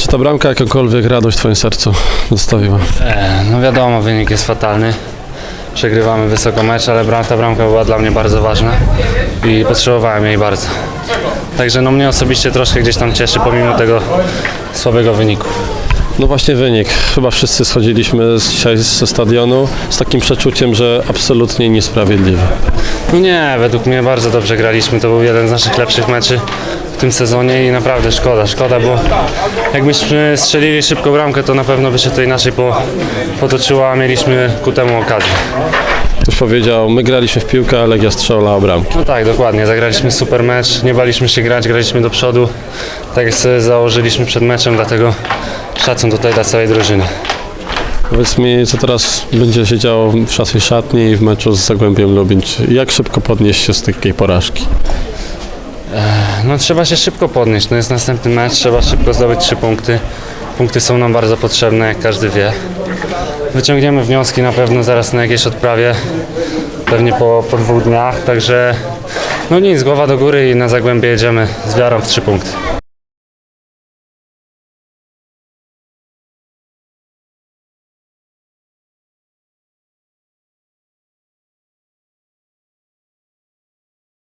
Czy ta bramka jakąkolwiek radość w twoim sercu zostawiła? E, no wiadomo, wynik jest fatalny. Przegrywamy wysoko mecz, ale bram, ta bramka była dla mnie bardzo ważna i potrzebowałem jej bardzo. Także no mnie osobiście troszkę gdzieś tam cieszy pomimo tego słabego wyniku. No właśnie wynik. Chyba wszyscy schodziliśmy dzisiaj ze stadionu z takim przeczuciem, że absolutnie niesprawiedliwy. No nie, według mnie bardzo dobrze graliśmy. To był jeden z naszych lepszych meczy tym sezonie i naprawdę szkoda, szkoda, bo jakbyśmy strzelili szybko bramkę, to na pewno by się to inaczej po, potoczyło, a mieliśmy ku temu okazję. Ktoś powiedział, my graliśmy w piłkę, a Legia strzelała bramki. No tak, dokładnie. Zagraliśmy super mecz, nie baliśmy się grać, graliśmy do przodu. Tak jak sobie założyliśmy przed meczem, dlatego szacun tutaj dla całej drużyny. Powiedz mi, co teraz będzie się działo w waszej szatni i w meczu z Zagłębiem Lubin. Jak szybko podnieść się z takiej porażki? No trzeba się szybko podnieść, to jest następny mecz, trzeba szybko zdobyć trzy punkty. Punkty są nam bardzo potrzebne, jak każdy wie. Wyciągniemy wnioski na pewno zaraz na jakiejś odprawie, pewnie po, po dwóch dniach, także no nic, głowa do góry i na Zagłębie jedziemy z wiarą w trzy punkty.